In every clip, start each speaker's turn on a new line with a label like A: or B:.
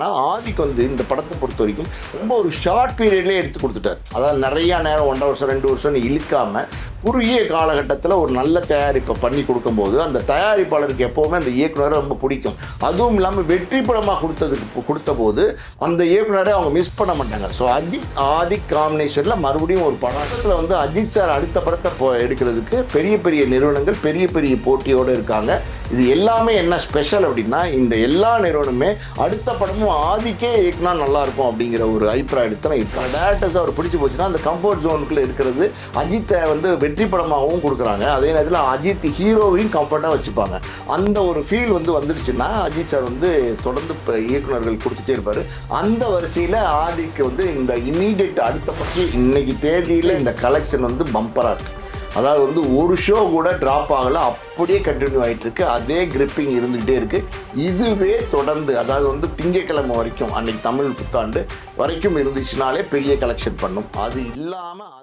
A: ஆனால் ஆதிக்கு வந்து இந்த படத்தை பொறுத்த வரைக்கும் ரொம்ப ஒரு ஷார்ட் பீரியட்லேயே எடுத்து கொடுத்துட்டார். அதாவது நிறையா நேரம் ஒன்றரை வருஷம் ரெண்டு வருஷம்னு இழுக்காமல் குறுகிய காலகட்டத்தில் ஒரு நல்ல தயாரிப்பை பண்ணி கொடுக்கும்போது அந்த தயாரிப்பாளருக்கு எப்போவுமே அந்த இயக்குனரை ரொம்ப பிடிக்கும். அதுவும் இல்லாமல் வெற்றி படமாக கொடுத்ததுக்கு கொடுத்த போது அந்த இயக்குனரை அவங்க மிஸ் பண்ண மாட்டாங்க. ஸோ அஜித் ஆதி காம்பினேஷனில் மறுபடியும் ஒரு படத்தில் வந்து அஜித் சார் அடுத்த படத்தை இப்போ எடுக்கிறதுக்கு பெரிய பெரிய நிறுவனங்கள் பெரிய பெரிய போட்டியோடு இருக்காங்க. இது எல்லாமே என்ன ஸ்பெஷல் அப்படின்னா இந்த எல்லா நிறுவனமே அடுத்த படமும் ஆதிக்கே இயக்குனா நல்லா இருக்கும் அப்படிங்கிற ஒரு அபிப்பிராயத்தில் இருக்காங்க டேரக்டர்ஸ் அவர் பிடிச்சி போச்சுன்னா அந்த கம்ஃபர்ட் ஜோனுக்குள்ளே இருக்கிறது அஜித்தை வந்து வெற்றி படமாகவும் கொடுக்குறாங்க. அதே நேரத்தில் அஜித் ஹீரோவையும் கம்ஃபர்ட்டாக வச்சுப்பாங்க. அந்த ஒரு ஃபீல் வந்து வந்துடுச்சுன்னா அஜித் சார் வந்து தொடர்ந்து இப்போ இயக்குனர்கள் கொடுத்துட்டே இருப்பார். அந்த வரிசையில் ஆதிக்கு வந்து இந்த இமீடியட் அடுத்த பற்றி இன்னைக்கு தேதியில் இந்த கலெக்ஷன் வந்து பம்பராக இருக்குது அதாவது வந்து ஒரு ஷோ கூட ட்ராப் ஆகலை. அப்படியே கண்டினியூ ஆகிட்டு இருக்கு அதே கிரிப்பிங் இருந்துகிட்டே இருக்கு. இதுவே தொடர்ந்து அதாவது வந்து திங்கட்கிழமை வரைக்கும் அன்னைக்கு தமிழ் புத்தாண்டு வரைக்கும் இருந்துச்சுனாலே பெரிய கலெக்ஷன் பண்ணும். அது இல்லாமல்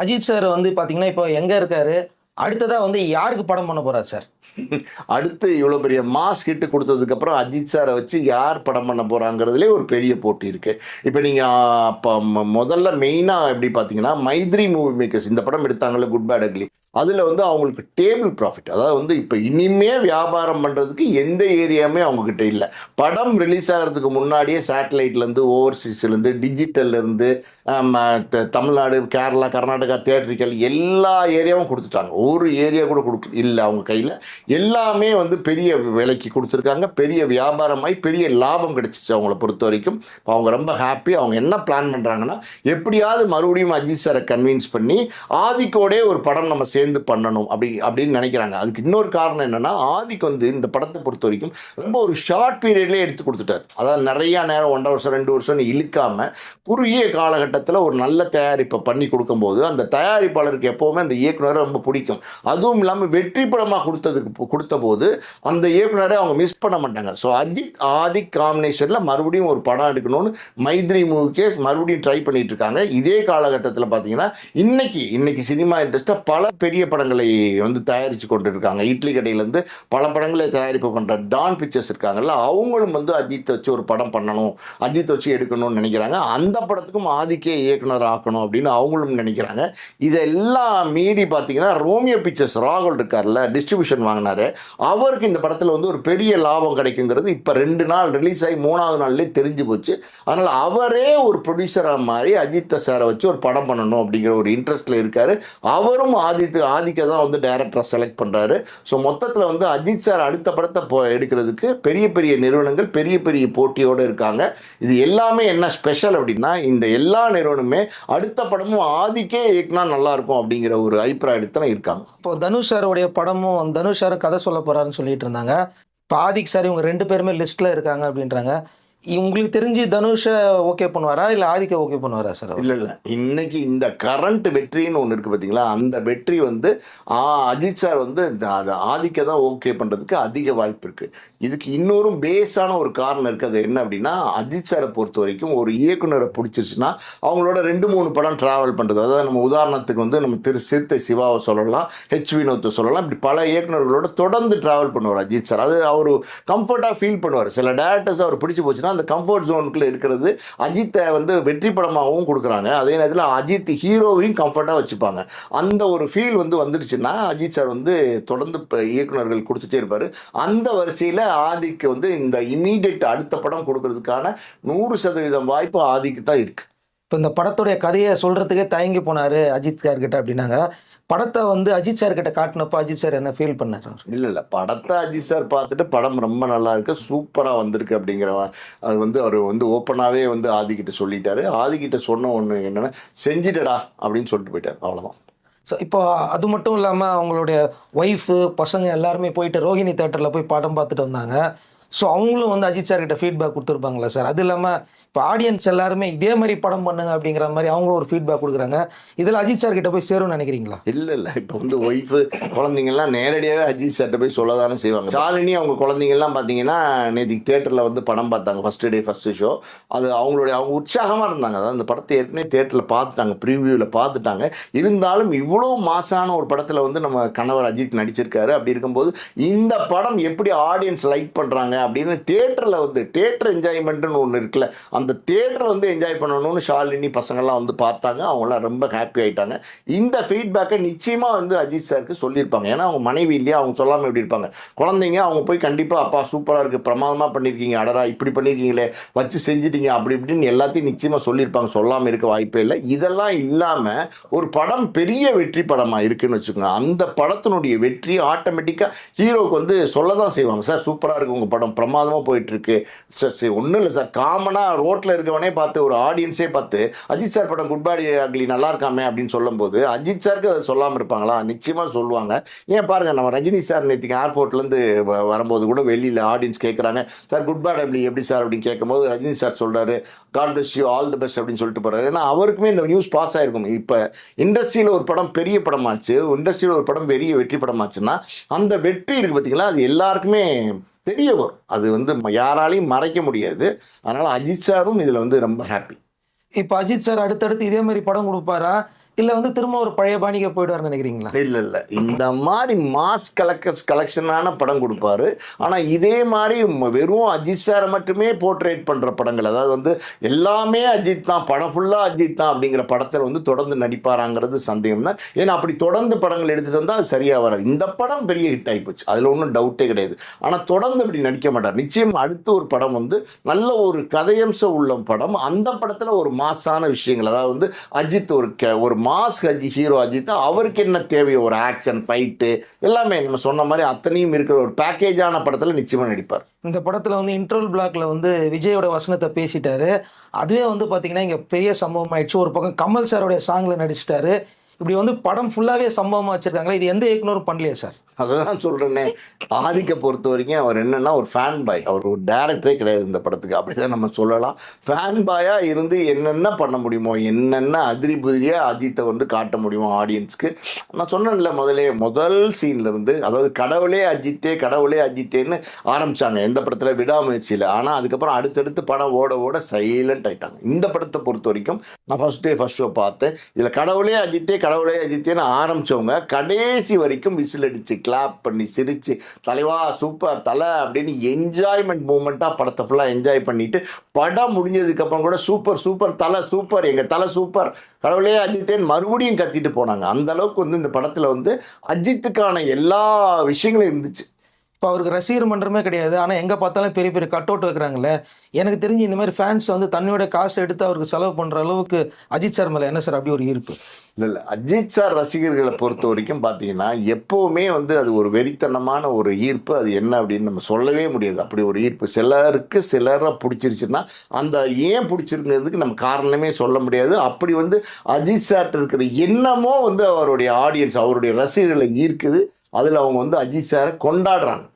B: அஜித் சார் வந்து பார்த்தீங்கன்னா இப்போ எங்கே இருக்காரு? அடுத்ததா வந்து யாருக்கு படம் பண்ண போறாரு சார்?
A: அடுத்து இவ்வளோ பெரிய மாஸ் ஹிட்டு கொடுத்ததுக்கப்புறம் அஜித் சாரை வச்சு யார் படம் பண்ண போகிறாங்கிறதுலே ஒரு பெரிய போட்டி இருக்குது இப்போ நீங்கள் அப்போ முதல்ல மெயினாக எப்படி பார்த்தீங்கன்னா மைத்ரி மூவி மேக்கர்ஸ் இந்த படம் எடுத்தாங்கல்ல குட் பேட் அக்லி அதில் வந்து அவங்களுக்கு டேபிள் ப்ராஃபிட் அதாவது வந்து இப்போ இனிமே வியாபாரம் பண்ணுறதுக்கு எந்த ஏரியாவுமே அவங்கக்கிட்ட இல்லை. படம் ரிலீஸ் ஆகிறதுக்கு முன்னாடியே சேட்டலைட்லேருந்து ஓவர்சீஸ்லேருந்து டிஜிட்டல்லேருந்து தமிழ்நாடு கேரளா கர்நாடகா தேட்டரிக்கல் எல்லா ஏரியாவும் கொடுத்துட்டாங்க. ஒரு ஏரியா கூட கொடுக்க இல்லை அவங்க கையில். எல்லாமே வந்து பெரிய விலைக்கு கொடுத்துருக்காங்க. பெரிய வியாபாரமாய் பெரிய லாபம் கிடைச்சிச்சு அவங்கள பொறுத்த வரைக்கும். இப்போ அவங்க ரொம்ப ஹாப்பி அவங்க என்ன பிளான் பண்ணுறாங்கன்னா எப்படியாவது மறுபடியும் அஜித் சாரை கன்வின்ஸ் பண்ணி ஆதிக்கோடே ஒரு படம் நம்ம சேர்ந்து பண்ணணும் அப்படி அப்படின்னு நினைக்கிறாங்க. அதுக்கு இன்னொரு காரணம் என்னென்னா ஆதிக்கு வந்து இந்த படத்தை பொறுத்த வரைக்கும் ரொம்ப ஒரு ஷார்ட் பீரியட்லேயே எடுத்து கொடுத்துட்டார். அதாவது நிறையா நேரம் ஒன்றரை வருஷம் ரெண்டு வருஷம்னு இழுக்காமல் குறுகிய காலகட்டத்தில் ஒரு நல்ல தயாரிப்பை பண்ணி கொடுக்கும்போது அந்த தயாரிப்பாளருக்கு எப்போவுமே அந்த இயக்குனரை ரொம்ப பிடிக்கும். அதுவும் இல்லாமல் வெற்றி படமாக கொடுத்ததுக்கு கொடுத்த போது அந்த இயக்குனரை அவங்க மிஸ் பண்ண மாட்டாங்க. ஸோ அஜித் ஆதி காம்பினேஷனில் மறுபடியும் ஒரு படம் எடுக்கணும்னு மைத்ரி மூவிக்கே மறுபடியும் ட்ரை பண்ணிட்டு இருக்காங்க இதே காலகட்டத்தில் பார்த்தீங்கன்னா இன்னைக்கு இன்னைக்கு சினிமா இண்டஸ்ட்ரியில் பல பெரிய படங்களை வந்து தயாரித்து கொண்டு இருக்காங்க இட்லி கடையிலேருந்து பல படங்களை தயாரிப்பு பண்ணுற டான் பிக்சர்ஸ் இருக்காங்கல்ல அவங்களும் வந்து அஜித் வச்சு ஒரு படம் பண்ணணும் அஜித் வச்சு எடுக்கணும்னு நினைக்கிறாங்க. அந்த படத்துக்கும் ஆதிக்கே இயக்குனர் ஆக்கணும் அப்படின்னு அவங்களும் நினைக்கிறாங்க. இதெல்லாம் மீறி பார்த்தீங்கன்னா ரோ சோமியா பிக்சர்ஸ் ராகுல் இருக்கார்ல டிஸ்ட்ரிபியூஷன் வாங்கினாரு. அவருக்கு இந்த படத்தில் வந்து ஒரு பெரிய லாபம் கிடைக்குங்கிறது இப்போ ரெண்டு நாள் ரிலீஸ் ஆகி மூணாவது நாள்லேயே தெரிஞ்சு போச்சு. அதனால் அவரே ஒரு ப்ரொடியூசராக மாதிரி அஜித் சாரை வச்சு ஒரு படம் பண்ணணும் அப்படிங்கிற ஒரு இன்ட்ரெஸ்ட்டில் இருக்கார். அவரும் ஆதித்து ஆதிக்க தான் வந்து டைரக்டரை செலக்ட் பண்ணுறாரு ஸோ மொத்தத்தில் வந்து அஜித் சார் அடுத்த படத்தை போ எடுக்கிறதுக்கு பெரிய பெரிய நிறுவனங்கள் பெரிய பெரிய போட்டியோடு இருக்காங்க. இது எல்லாமே என்ன ஸ்பெஷல் அப்படின்னா இந்த எல்லா நிறுவனமே அடுத்த படமும் ஆதிக்கே இயக்குனா நல்லா இருக்கும் அப்படிங்கிற ஒரு அபிப்பிராயத்தில் இருக்காங்க.
B: இப்போ தனுஷ் சாருடைய படமும் தனுஷ் சார் கதை சொல்ல போறாருன்னு சொல்லிட்டு இருந்தாங்க. இப்போ ஆதிக் சார் இவங்க ரெண்டு பேருமே லிஸ்ட்ல இருக்காங்க அப்படின்றாங்க. உங்களுக்கு தெரிஞ்சு தனுஷை ஓகே பண்ணுவாரா? இல்லை ஆதிக்க ஓகே பண்ணுவாரா சார்
A: இல்லை இல்லை. இன்னைக்கு இந்த கரண்ட் வெற்றின்னு ஒன்று இருக்குது பார்த்தீங்களா அந்த வெற்றி வந்து ஆ, அஜித் சார் வந்து இந்த- அது ஆதிக்க தான் ஓகே பண்ணுறதுக்கு அதிக வாய்ப்பு இருக்குது இதுக்கு இன்னொரும் பேஸான ஒரு காரணம் இருக்குது அது என்ன அப்படின்னா அஜித் சாரை பொறுத்த வரைக்கும் ஒரு இயக்குனரை பிடிச்சிருச்சுன்னா அவங்களோட ரெண்டு மூணு படம் ட்ராவல் பண்ணுறது அதாவது நம்ம உதாரணத்துக்கு வந்து நம்ம திரு சிறுத்தை சிவாவை சொல்லலாம் ஹெச் வினோத்தை சொல்லலாம். இப்படி பல இயக்குனர்களோட தொடர்ந்து ட்ராவல் பண்ணுவார் அஜித் சார் அது அவர் கம்ஃபர்ட்டாக ஃபீல் பண்ணுவார். சில டேரக்டர்ஸ் அவர் பிடிச்சி போச்சுன்னா அந்த கம்ஃபர்ட் ஜோனுக்குள்ளே இருக்கிறது. அஜித்தை வந்து வெற்றி படமாகவும் கொடுக்குறாங்க. அதே நேரத்தில் அஜித் ஹீரோவையும் கம்ஃபர்ட்டாக வச்சுப்பாங்க. அந்த ஒரு ஃபீல் வந்து வந்துடுச்சுன்னா அஜித் சார் வந்து தொடர்ந்து இப்போ இயக்குனர்கள் கொடுத்துட்டே இருப்பார். அந்த வரிசையில் ஆதிக்கு வந்து இந்த இமீடியட் அடுத்த படம் கொடுக்கறதுக்கான நூறு சதவீதம் வாய்ப்பு ஆதிக்கு தான் இருக்குது
B: இப்போ இந்த படத்துடைய கதையை சொல்றதுக்கே தயங்கி போனாரு அஜித் சார் கிட்ட அப்படின்னாங்க. படத்தை வந்து அஜித் சார் கிட்ட காட்டினப்போ அஜித் சார் என்ன ஃபீல் பண்ணாரு?
A: இல்லை இல்லை. படத்தை அஜித் சார் பார்த்துட்டு படம் ரொம்ப நல்லா இருக்கு சூப்பராக வந்திருக்கு அப்படிங்கிற அது வந்து அவர் வந்து ஓப்பனாகவே வந்து ஆதிக்கிட்ட சொல்லிட்டாரு. ஆதிக்கிட்ட சொன்ன ஒன்று என்னென்னா செஞ்சிட்டடா அப்படின்னு சொல்லிட்டு போயிட்டார். அவ்வளோதான்
B: ஸோ இப்போ அது மட்டும் இல்லாமல் அவங்களுடைய ஒய்ஃபு பசங்க எல்லாருமே போயிட்டு ரோஹிணி தேட்டரில் போய் படம் பார்த்துட்டு வந்தாங்க. ஸோ அவங்களும் வந்து அஜித் சார் கிட்ட ஃபீட்பேக் கொடுத்துருப்பாங்களா சார் அது இல்லாமல் இப்போ ஆடியன்ஸ் எல்லாருமே இதே மாதிரி படம் பண்ணுங்க அப்படிங்கிற மாதிரி அவங்களும் ஒரு ஃபீட்பேக் கொடுக்குறாங்க. இதில் அஜித் சார் கிட்ட போய் சேரும்னு நினைக்கிறீங்களா?
A: இல்லை இல்லை. இப்போ வந்து ஒய்ஃபு குழந்தைங்கள்லாம் நேரடியாகவே அஜித் சார்கிட்ட போய் சொல்ல தானே செய்வாங்க. ஷாலினி அவங்க குழந்தைங்கள்லாம் பார்த்தீங்கன்னா நேற்று தேட்டரில் வந்து படம் பார்த்தாங்க. ஃபஸ்ட்டு டே ஃபஸ்ட்டு ஷோ அது அவங்களுடைய அவங்க உற்சாகமாக இருந்தாங்க. அதாவது அந்த படத்தை ஏற்கனவே தேட்டரில் பார்த்துட்டாங்க. ப்ரீவியூவில் பார்த்துட்டாங்க. இருந்தாலும் இவ்வளோ மாசான ஒரு படத்தில் வந்து நம்ம கணவர் அஜித் நடிச்சிருக்காரு. அப்படி இருக்கும்போது இந்த படம் எப்படி ஆடியன்ஸ் லைக் பண்ணுறாங்க அப்படின்னு தேட்டரில் வந்து தேட்டர் என்ஜாய்மெண்ட்டுன்னு ஒன்று இருக்குல்ல அந்த தேட்டரை வந்து என்ஜாய் பண்ணணும்னு ஷாலினி பசங்கள்லாம் வந்து பார்த்தாங்க. அவங்களாம் ரொம்ப ஹாப்பி ஆகிட்டாங்க இந்த ஃபீட்பேக்கை நிச்சயமாக வந்து அஜித் சாருக்கு சொல்லியிருப்பாங்க. ஏன்னா அவங்க மனைவி இல்லையா? அவங்க சொல்லாமல் எப்படி இருப்பாங்க? குழந்தைங்க அவங்க போய் கண்டிப்பாக அப்பா சூப்பராக இருக்குது பிரமாதமாக பண்ணியிருக்கீங்க அடரா இப்படி பண்ணியிருக்கீங்களே வச்சு செஞ்சிட்டீங்க. அப்படி இப்படின்னு எல்லாத்தையும் நிச்சயமாக சொல்லியிருப்பாங்க. சொல்லாமல் இருக்க வாய்ப்பே இல்லை. இதெல்லாம் இல்லாமல் ஒரு படம் பெரிய வெற்றி படமாக இருக்குன்னு வச்சுக்கோங்க. அந்த படத்தினுடைய வெற்றி ஆட்டோமேட்டிக்காக ஹீரோவுக்கு வந்து சொல்ல தான் செய்வாங்க சார் சூப்பராக இருக்குது உங்கள் படம். பிரமாதமாக போயிட்டுருக்கு. சார் சரி ஒன்றும் இல்லை சார். காமனாக ரோட்டில் இருக்கவனே பார்த்து ஒரு ஆடியன்ஸே பார்த்து அஜித் சார் படம் குட் பாடி அக்லி நல்லா இருக்காமே அப்படின்னு சொல்லும்போது அஜித் சாருக்கு அதை சொல்லாமல் இருப்பாங்களா? நிச்சயமாக சொல்லுவாங்க. ஏன் பாருங்கள் நம்ம ரஜினி சார் நேற்றுக்கு ஏர்போர்ட்லேருந்து வரும்போது கூட வெளியில் ஆடியன்ஸ் கேட்குறாங்க சார் குட் பாட் அக்லி எப்படி சார்? அப்படின்னு கேட்கும்போது ரஜினி சார் சொல்கிறாரு god bless you all the best அப்படின்னு சொல்லிட்டு போகிறாரு ஏன்னா அவருக்குமே இந்த நியூஸ் பாஸ் ஆகிருக்கும் இப்போ இண்டஸ்ட்ரியில் ஒரு படம் பெரிய படமாச்சு இண்டஸ்ட்ரியில் ஒரு படம் பெரிய வெற்றி படமாச்சுன்னா அந்த வெற்றி இருக்குது பார்த்தீங்களா அது எல்லாருக்குமே தெரிய வரும். அது வந்து யாராலையும் மறைக்க முடியாது. அதனால் அஜித் சாரும் இதில் வந்து ரொம்ப ஹாப்பி
B: இப்போ அஜித் சார் அடுத்தடுத்து இதே மாதிரி படம் கொடுப்பாரா? இல்லை வந்து திரும்ப ஒரு பழைய பாணிக்கு போயிடுவார்னு நினைக்கிறீங்களா?
A: இல்லை இல்லை. இந்த மாதிரி மாஸ் கலெக்டர்ஸ் கலெக்ஷனான படம் கொடுப்பாரு. ஆனால் இதே மாதிரி வெறும் அஜித் சாரை மட்டுமே போர்ட்ரேட் பண்ணுற படங்கள். அதாவது வந்து எல்லாமே அஜித் தான். படம் ஃபுல்லாக அஜித் தான் அப்படிங்கிற படத்தில் வந்து தொடர்ந்து நடிப்பாராங்கிறது சந்தேகம் தான். ஏன்னா அப்படி தொடர்ந்து படங்கள் எடுத்துகிட்டு வந்தால் அது சரியாக வராது. இந்த படம் பெரிய ஹிட் ஆகிப்போச்சு அதில் ஒன்றும் டவுட்டே கிடையாது. ஆனால் தொடர்ந்து இப்படி நடிக்க மாட்டார். நிச்சயம் அடுத்த ஒரு படம் வந்து நல்ல ஒரு கதையம்சம் உள்ள படம். அந்த படத்தில் ஒரு மாசான விஷயங்கள். அதாவது வந்து அஜித் ஒரு ஒரு மாஸ் அஜி ஹீரோ அஜித் அவருக்கு என்ன தேவையோ ஒரு ஆக்ஷன் ஃபைட்டு எல்லாமே. நம்ம சொன்ன மாதிரி அத்தனையும் இருக்கிற ஒரு பேக்கேஜான படத்தில் நிச்சயமாக நடிப்பார்.
B: இந்த படத்தில் வந்து இன்ட்ரோல் பிளாக்ல வந்து விஜயோட வசனத்தை பேசிட்டாரு. அதுவே வந்து பார்த்தீங்கன்னா இங்கே பெரிய சம்பவம் ஆயிடுச்சு. ஒரு பக்கம் கமல் சாரோடைய சாங்கில் நடிச்சிட்டாரு. இப்படி வந்து படம் ஃபுல்லாகவே சம்பவமாக வச்சுருக்காங்களா? இது எந்த இயக்குனரும் பண்ணலையா சார்
A: அதை தான் சொல்கிறேனே ஆதிக்க பொறுத்த வரைக்கும் அவர் என்னன்னா ஒரு ஃபேன் பாய் அவர் ஒரு டேரக்டரே கிடையாது இந்த படத்துக்கு. அப்படி தான் நம்ம சொல்லலாம். ஃபேன் பாயாக இருந்து என்னென்ன பண்ண முடியுமோ என்னென்ன அதிரி புதிரியாக அஜித்தை வந்து காட்ட முடியுமோ ஆடியன்ஸ்க்கு நான் சொன்னேன்ல முதலே முதல் சீன்ல இருந்து அதாவது கடவுளே அஜித்தே கடவுளே அஜித்தேன்னு ஆரம்பிச்சாங்க. எந்த படத்தில் விடாமுயற்சியில். ஆனால் அதுக்கப்புறம் அடுத்தடுத்து படம் ஓட ஓட சைலண்ட் ஆயிட்டாங்க. இந்த படத்தை பொறுத்த வரைக்கும் நான் ஃபர்ஸ்ட் டே ஃபர்ஸ்ட் ஷோ பார்த்தேன். இதில் கடவுளே அஜித்தே கடவுளே அஜித்தேன்னு ஆரம்பிச்சவங்க கடைசி வரைக்கும் விசில் அடிச்சு கிளாப் பண்ணி சிரித்து தலைவா சூப்பர் தலை அப்படின்னு என்ஜாய்மெண்ட் மூமெண்ட்டாக படத்தை ஃபுல்லாக என்ஜாய் பண்ணிவிட்டு படம் முடிஞ்சதுக்கப்புறம் கூட சூப்பர் சூப்பர் தலை சூப்பர் எங்கள் தலை சூப்பர் கடவுளே அஜித்தேன் மறுபடியும் கத்திட்டு போனாங்க. அந்தளவுக்கு வந்து இந்த படத்தில் வந்து அஜித்துக்கான எல்லா விஷயங்களும் இருந்துச்சு.
B: இப்போ அவருக்கு ரசிகர் மன்றமே கிடையாது. ஆனால் எங்கே பார்த்தாலும் பெரிய பெரிய கட் அவுட் வைக்கிறாங்களே எனக்கு தெரிஞ்சு இந்த மாதிரி ஃபேன்ஸ் வந்து தன்னோட காசு எடுத்து அவருக்கு செலவு பண்ணுற அளவுக்கு அஜித் சார் மேலே என்ன சார் அப்படி ஒரு ஈர்ப்பு?
A: இல்லை இல்லை. அஜித் சார் ரசிகர்களை பொறுத்த வரைக்கும் பார்த்தீங்கன்னா எப்போவுமே வந்து அது ஒரு வெறித்தனமான ஒரு ஈர்ப்பு. அது என்ன அப்படின்னு நம்ம சொல்லவே முடியாது. அப்படி ஒரு ஈர்ப்பு. சிலருக்கு சிலரை பிடிச்சிருச்சுன்னா அந்த ஏன் பிடிச்சிருக்கிறதுக்கு நம்ம காரணமே சொல்ல முடியாது. அப்படி வந்து அஜித் சார்ட்டு இருக்கிற எண்ணமோ வந்து அவருடைய ஆடியன்ஸ் அவருடைய ரசிகர்களை ஈர்க்குது. அதில் அவங்க வந்து அஜித் சாரை கொண்டாடுறாங்க.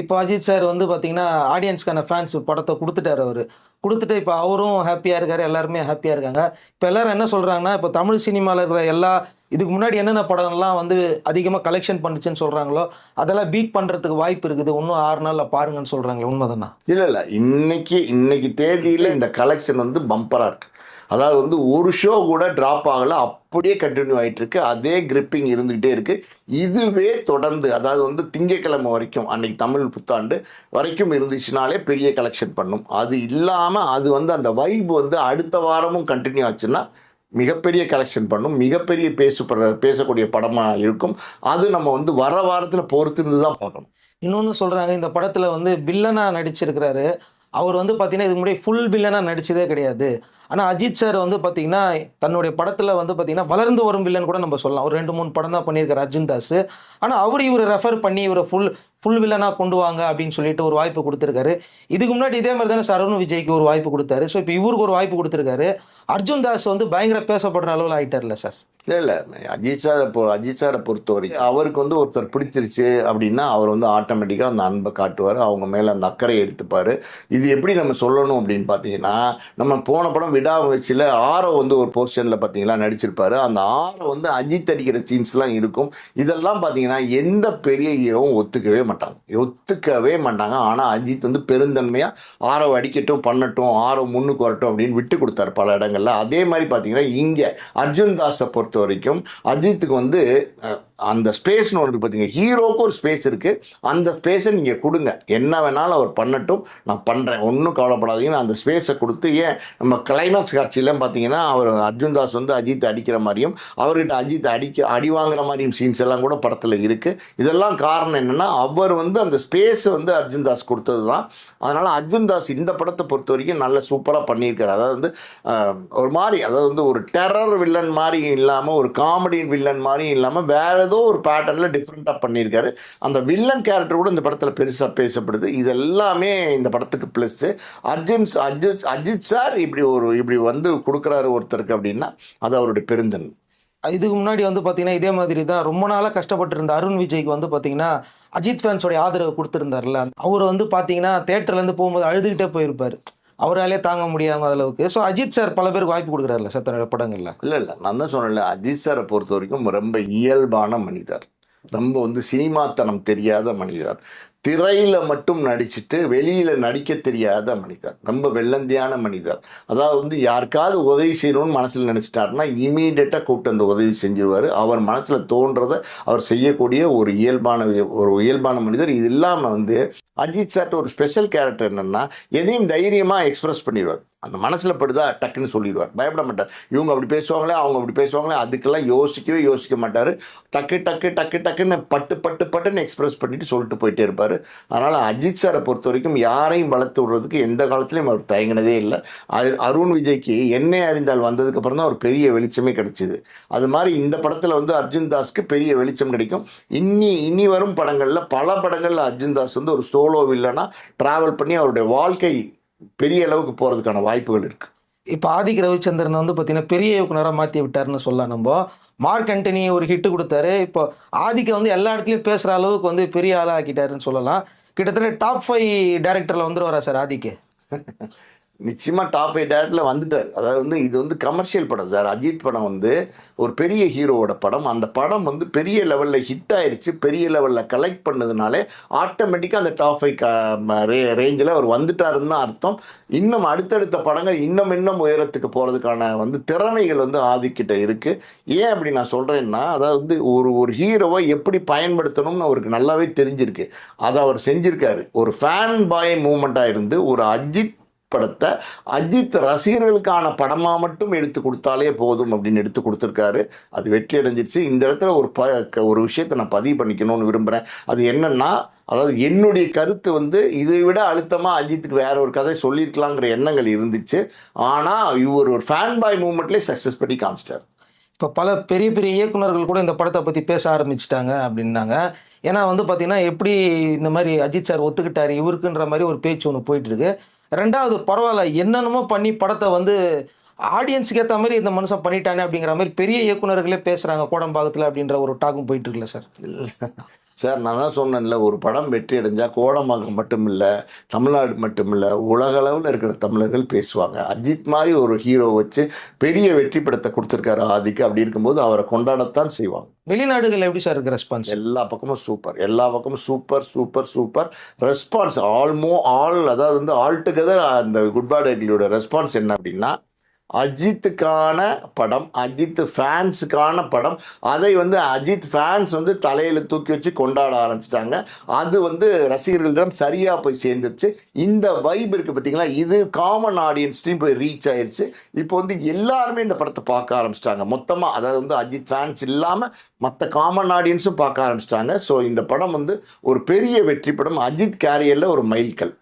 B: இப்போ அஜித் சார் வந்து பார்த்தீங்கன்னா ஆடியன்ஸ்க்கான ஃபேன்ஸ் படத்தை கொடுத்துட்டாரு அவர். கொடுத்துட்டு இப்போ அவரும் ஹாப்பியாக இருக்காரு எல்லாருமே ஹாப்பியாக இருக்காங்க. இப்போ எல்லாரும் என்ன சொல்கிறாங்கன்னா இப்போ தமிழ் சினிமாவில் இருக்கிற எல்லா இதுக்கு முன்னாடி என்னென்ன படம்லாம் வந்து அதிகமாக கலெக்ஷன் பண்ணுச்சுன்னு சொல்கிறாங்களோ அதெல்லாம் பீட் பண்ணுறதுக்கு வாய்ப்பு இருக்குது. இன்னும் ஆறு நாளில் பாருங்கன்னு சொல்கிறாங்களே உண்மைதானா?
A: இல்லை இல்லை. இன்னைக்கு இன்னைக்கு தேதியில் இந்த கலெக்ஷன் வந்து பம்பராக இருக்கு. அதாவது வந்து ஒரு ஷோ கூட ட்ராப் ஆகலை. அப்படியே கண்டினியூ ஆயிட்டு இருக்கு அதே கிரிப்பிங் இருந்துகிட்டே இருக்கு. இதுவே தொடர்ந்து அதாவது வந்து திங்கக்கிழமை வரைக்கும் அன்னைக்கு தமிழ் புத்தாண்டு வரைக்கும் இருந்துச்சுனாலே பெரிய கலெக்ஷன் பண்ணும். அது இல்லாமல் அது வந்து அந்த வைப் வந்து அடுத்த வாரமும் கண்டினியூ ஆச்சுன்னா மிகப்பெரிய கலெக்ஷன் பண்ணும். மிகப்பெரிய பேசப்படுற பேசக்கூடிய படமாக இருக்கும். அது நம்ம வந்து வர வாரத்தில் பொறுத்திருந்து தான் பார்க்கணும்.
B: இன்னொன்று சொல்கிறாங்க இந்த படத்தில் வந்து வில்லனாக நடிச்சிருக்கிறாரு. அவர் வந்து பார்த்தீங்கன்னா இதுக்கு முன்னாடி ஃபுல் வில்லனாக நடித்ததே கிடையாது. ஆனால் அஜித் சார் வந்து பார்த்தீங்கன்னா தன்னுடைய படத்தில் வந்து பார்த்தீங்கன்னா வளர்ந்து வரும் வில்லன் கூட நம்ம சொல்லலாம். ஒரு ரெண்டு மூணு படம் தான் பண்ணியிருக்காரு அர்ஜுன் தாஸ். ஆனால் அவர் இவரை ரெஃபர் பண்ணி இவரை ஃபுல் ஃபுல் வில்லனாக கொண்டு வாங்க அப்படின்னு சொல்லிட்டு ஒரு வாய்ப்பு கொடுத்துருக்காரு. இதுக்கு முன்னாடி இதே மாதிரி தானே சரவண விஜய்க்கு ஒரு வாய்ப்பு கொடுத்தாரு. ஸோ இப்போ இவருக்கு ஒரு வாய்ப்பு கொடுத்துருக்காரு. அர்ஜுன் தாஸ் வந்து பயங்கர பேசப்படுற அளவில் ஆகிட்டார்ல சார்?
A: இல்லை இல்லை. அஜித் சாரை பொ அஜித் சாரை பொறுத்த வரைக்கும் அவருக்கு வந்து ஒருத்தர் பிடிச்சிருச்சு அப்படின்னா அவர் வந்து ஆட்டோமேட்டிக்காக அந்த அன்பை காட்டுவார். அவங்க மேலே அந்த அக்கறை எடுத்துப்பார். இது எப்படி நம்ம சொல்லணும் அப்படின்னு பார்த்தீங்கன்னா நம்ம போன படம் விடாமுயற்சியில் ஆரோ வந்து ஒரு போர்ஷனில் பார்த்தீங்களா நடிச்சிருப்பாரு. அந்த ஆரோ வந்து அஜித் அடிக்கிற சீன்ஸ்லாம் இருக்கும். இதெல்லாம் பார்த்தீங்கன்னா எந்த பெரிய ஹீரோவும் ஒத்துக்கவே மாட்டாங்க. ஒத்துக்கவே மாட்டாங்க. ஆனால் அஜித் வந்து பெருந்தன்மையாக ஆரோ அடிக்கட்டும் பண்ணட்டும் ஆரோ முன்னுக்கு வரட்டும் அப்படின்னு விட்டு கொடுத்தாரு பல இடங்களில். அதே மாதிரி பார்த்தீங்கன்னா இங்கே அர்ஜுன் தாஸை பொறுத்த வரைக்கும் அஜித்துக்கு வந்து அந்த ஸ்பேஸ்னு ஒன்று பார்த்தீங்க ஹீரோவுக்கு ஒரு ஸ்பேஸ் இருக்குது அந்த ஸ்பேஸை நீங்கள் கொடுங்க. என்ன வேணாலும் அவர் பண்ணட்டும். நான் பண்ணுறேன் ஒன்றும் கவலைப்படாதீங்கன்னு அந்த ஸ்பேஸை கொடுத்து ஏன் நம்ம கிளைமேக்ஸ் காட்சியிலாம் பார்த்தீங்கன்னா அவர் அர்ஜுன் தாஸ் வந்து அஜித் அடிக்கிற மாதிரியும் அவர்கிட்ட அஜித் அடிக்க அடி வாங்குற மாதிரியும் சீன்ஸ் எல்லாம் கூட படத்தில் இருக்குது இதெல்லாம் காரணம் என்னென்னா அவர் வந்து அந்த ஸ்பேஸை வந்து அர்ஜுன் தாஸ் கொடுத்தது தான் அதனால் அர்ஜுன் தாஸ் இந்த படத்தை பொறுத்த வரைக்கும் நல்ல சூப்பராக பண்ணியிருக்காரு. அதாவது வந்து ஒரு மாதிரி அதாவது வந்து ஒரு டெரர் வில்லன் மாதிரி இல்லாமல் ஒரு காமெடி வில்லன் மாதிரி இல்லாமல் வேறு ஏதோ ஒரு பேட்டர்னில் டிஃப்ரெண்ட்டாக பண்ணியிருக்காரு. அந்த வில்லன் கேரக்டர் கூட இந்த படத்தில் பெருசாக பேசப்படுது. இது எல்லாமே இந்த படத்துக்கு ப்ளஸ்ஸு அர்ஜுன் அஜித் அஜித் சார் இப்படி ஒரு இப்படி வந்து கொடுக்குறாரு ஒருத்தருக்கு அப்படின்னா அது அவருடைய பெருந்தன்
B: இதுக்கு முன்னாடி வந்து பார்த்தீங்கன்னா இதே மாதிரி தான் ரொம்ப நாளாக கஷ்டப்பட்டு இருந்த அருண் விஜய்க்கு வந்து பார்த்தீங்கன்னா அஜித் ஃபேன்ஸோடைய ஆதரவு கொடுத்துருந்தார்ல அவர் வந்து பார்த்தீங்கன்னா தேட்டர்லேருந்து போகும்போது அழுதுகிட்டே போயிருப்பார். அவராலே தாங்க முடியாமல் அளவுக்கு. ஸோ அஜித் சார் பல பேருக்கு வாய்ப்பு கொடுக்குறாருல சார் தன்னோட படங்கள்ல?
A: இல்லை இல்லை. நான் தான் சொன்னேன்ல அஜித் சாரை பொறுத்த வரைக்கும் ரொம்ப இயல்பான மனிதர். ரொம்ப வந்து சினிமாத்தனம் தெரியாத மனிதர். திரையில் மட்டும் நடிச்சுட்டு வெளியில் நடிக்க தெரியாத மனிதர். ரொம்ப வெள்ளந்தியான மனிதர். அதாவது வந்து யாருக்காவது உதவி செய்யணும்னு மனசில் நினச்சிட்டாருன்னா இமீடியட்டாக கூப்பிட்டு அந்த உதவி செஞ்சிருவார். அவர் மனசில் தோன்றதை அவர் செய்யக்கூடிய ஒரு இயல்பான ஒரு இயல்பான மனிதர். இது இல்லாமல் வந்து அஜித் சார்ட்ட ஒரு ஸ்பெஷல் கேரக்டர் என்னென்னா எதையும் தைரியமாக எக்ஸ்பிரஸ் பண்ணிடுவார் அந்த மனசில் படுதா டக்குன்னு சொல்லிடுவார். பயப்பட மாட்டார். இவங்க அப்படி பேசுவாங்களே அவங்க அப்படி பேசுவாங்களே அதுக்கெல்லாம் யோசிக்கவே யோசிக்க மாட்டார். டக்கு டக்கு டக்கு டக்குன்னு பட்டு பட்டு பட்டுன்னு எக்ஸ்பிரஸ் பண்ணிட்டு சொல்லிட்டு போயிட்டே இருப்பார். அதனால் அஜித் சாரை பொறுத்த வரைக்கும் யாரையும் வளர்த்து விடுறதுக்கு எந்த காலத்துலையும் அவர் தயங்கினதே இல்லை. அரு- அருண் விஜய்க்கு என்னை அறிந்தால் வந்ததுக்கப்புறம் தான் ஒரு பெரிய வெளிச்சமே கிடைச்சிது. அது மாதிரி இந்த படத்தில் வந்து அர்ஜுன் தாஸ்க்கு பெரிய வெளிச்சம் கிடைக்கும். இன்னி இனி வரும் படங்களில் பல படங்களில் அர்ஜுன் தாஸ் வந்து ஒரு சோலோ இல்லைன்னா ட்ராவல் பண்ணி அவருடைய வாழ்க்கை பெரிய அளவுக்கு போகிறதுக்கான வாய்ப்புகள் இருக்குது
B: இப்போ ஆதிக் ரவிச்சந்திரன் வந்து பார்த்தீங்கன்னா பெரிய இயக்குனராக மாற்றி விட்டாருன்னு சொல்லலாம் நம்ம. மார்க் ஆண்டனி ஒரு ஹிட்டு கொடுத்தாரு. இப்போ ஆதிக்க வந்து எல்லா இடத்துலையும் பேசுகிற அளவுக்கு வந்து பெரிய ஆளாக ஆக்கிட்டாருன்னு சொல்லலாம். கிட்டத்தட்ட டாப் ஃபைவ் டேரக்டரில் வந்துருவாரா சார் ஆதிக்கு?
A: நிச்சயமாக டாப் ஃபைவ் டேரக்டில் வந்துட்டார். அதாவது வந்து இது வந்து கமர்ஷியல் படம். சார் அஜித் படம் வந்து ஒரு பெரிய ஹீரோவோட படம். அந்த படம் வந்து பெரிய லெவலில் ஹிட் ஆயிடுச்சு பெரிய லெவலில் கலெக்ட் பண்ணதுனாலே ஆட்டோமேட்டிக்காக அந்த டாப் ஃபைவ் ரே ரேஞ்சில் அவர் வந்துட்டாருன்னு தான் அர்த்தம். இன்னும் அடுத்தடுத்த படங்கள் இன்னும் இன்னும் உயரத்துக்கு போகிறதுக்கான வந்து திறமைகள் வந்து ஆதிக்கிட்ட இருக்குது ஏன் அப்படி நான் சொல்கிறேன்னா அதாவது வந்து ஒரு ஒரு ஹீரோவை எப்படி பயன்படுத்தணும்னு அவருக்கு நல்லாவே தெரிஞ்சிருக்கு. அதை அவர் செஞ்சுருக்காரு. ஒரு ஃபேன் பாய் மூமெண்ட்டாக இருந்து ஒரு அஜித் படத்தை அஜித் ரசிகர்களுக்கான படமாக மட்டும் எடுத்து கொடுத்தாலே போதும் அப்படின்னு எடுத்து கொடுத்துருக்காரு. அது வெற்றி அடைஞ்சிருச்சு. இந்த இடத்துல ஒரு ப க- ஒரு விஷயத்தை நான் பதிவு பண்ணிக்கணும்னு விரும்புகிறேன் அது என்னென்னா அதாவது என்னுடைய கருத்து வந்து இதை விட அழுத்தமாக அஜித்துக்கு வேற ஒரு கதை சொல்லியிருக்கலாங்கிற எண்ணங்கள் இருந்துச்சு. ஆனால் இவர் ஒரு ஃபேன் பாய் மூமெண்ட்லேயே சக்ஸஸ் பண்ணி காமிச்சிட்டார்.
B: இப்போ பல பெரிய பெரிய இயக்குனர்கள் கூட இந்த படத்தை பற்றி பேச ஆரம்பிச்சிட்டாங்க அப்படின்னாங்க. ஏன்னா வந்து பார்த்திங்கன்னா எப்படி இந்த மாதிரி அஜித் சார் ஒத்துக்கிட்டார் இவருக்குன்ற மாதிரி ஒரு பேச்சு ஒன்று போயிட்டுருக்கு ரெண்டாவது பரவாயில்ல என்னென்னமோ பண்ணி படத்தை வந்து ஆடியன்ஸுக்கு ஏற்ற மாதிரி இந்த மனுஷன் பண்ணிட்டானே அப்படிங்கிற மாதிரி பெரிய இயக்குனர்களே பேசுகிறாங்க கோடம்பாக்கத்தில் அப்படின்ற ஒரு டாக்கும் போயிட்டு இருக்குல்ல சார்?
A: சார் நான் தான் சொன்னேன்ல ஒரு படம் வெற்றி அடைஞ்சால் கோடம்பாக்கம் மட்டும் இல்லை தமிழ்நாடு மட்டும் இல்லை உலகளவில் இருக்கிற தமிழர்கள் பேசுவாங்க. அஜித் மாதிரி ஒரு ஹீரோ வச்சு பெரிய வெற்றி படத்தை கொடுத்துருக்காரு ஆதிக்கு அப்படி இருக்கும்போது அவரை கொண்டாடத்தான் செய்வாங்க.
B: வெளிநாடுகள் எப்படி சார் இருக்கு ரெஸ்பான்ஸ்
A: எல்லா பக்கமும் சூப்பர் எல்லா பக்கமும் சூப்பர் சூப்பர் சூப்பர் ரெஸ்பான்ஸ் ஆல்மோ ஆல் அதாவது வந்து ஆல் டுகெதர் அந்த குட் பேட் ரெஸ்பான்ஸ் என்ன அப்படின்னா அஜித்துக்கான படம் அஜித் ஃபேன்ஸுக்கான படம். அதை வந்து அஜித் ஃபேன்ஸ் வந்து தலையில் தூக்கி வச்சு கொண்டாட ஆரம்பிச்சிட்டாங்க. அது வந்து ரசிகர்களிடம் சரியாக போய் சேர்ந்துருச்சு. இந்த வைப் இருக்குது பார்த்தீங்களா இது காமன் ஆடியன்ஸ்லையும் போய் ரீச் ஆயிடுச்சு இப்போ வந்து எல்லாருமே இந்த படத்தை பார்க்க ஆரம்பிச்சிட்டாங்க. மொத்தமாக அதாவது வந்து அஜித் ஃபேன்ஸ் இல்லாமல் மற்ற காமன் ஆடியன்ஸும் பார்க்க ஆரம்பிச்சிட்டாங்க. ஸோ இந்த படம் வந்து ஒரு பெரிய வெற்றி படம். அஜித் கேரியரில் ஒரு மைல்கல்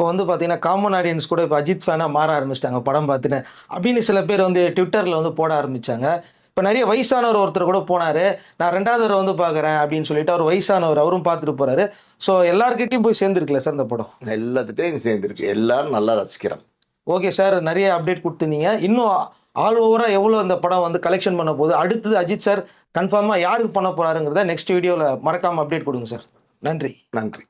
B: இப்போ வந்து பார்த்தீங்கன்னா காமன் ஆடியன்ஸ் கூட இப்போ அஜித் ஃபேனாக மாற ஆரம்பிச்சிட்டாங்க படம் பார்த்துன்னு. அப்படின்னு சில பேர் வந்து ட்விட்டரில் வந்து போட ஆரம்பிச்சாங்க. இப்போ நிறைய வயசானவர் ஒருத்தர் கூட போனார். நான் ரெண்டாவது தடவை வந்து பார்க்குறேன் அப்படின்னு சொல்லிட்டு அவர் வயசானவர் அவரும் பார்த்துட்டு போகிறாரு ஸோ எல்லார்கிட்டையும் போய் சேர்ந்துருக்குல்ல சார் இந்த படம்?
A: எல்லாத்துட்டையும் சேர்ந்துருக்கு. எல்லாரும் நல்லா ரசிக்கிறாங்க.
B: ஓகே சார் நிறைய அப்டேட் கொடுத்துருந்தீங்க. இன்னும் ஆல் ஓவராக எவ்வளோ இந்த படம் வந்து கலெக்ஷன் பண்ண போகுது? அடுத்தது அஜித் சார் கன்ஃபார்மாக யாருக்கு பண்ண போகிறாருங்கிறத நெக்ஸ்ட் வீடியோவில் மறக்காமல் அப்டேட் கொடுங்க சார் நன்றி.
A: நன்றி.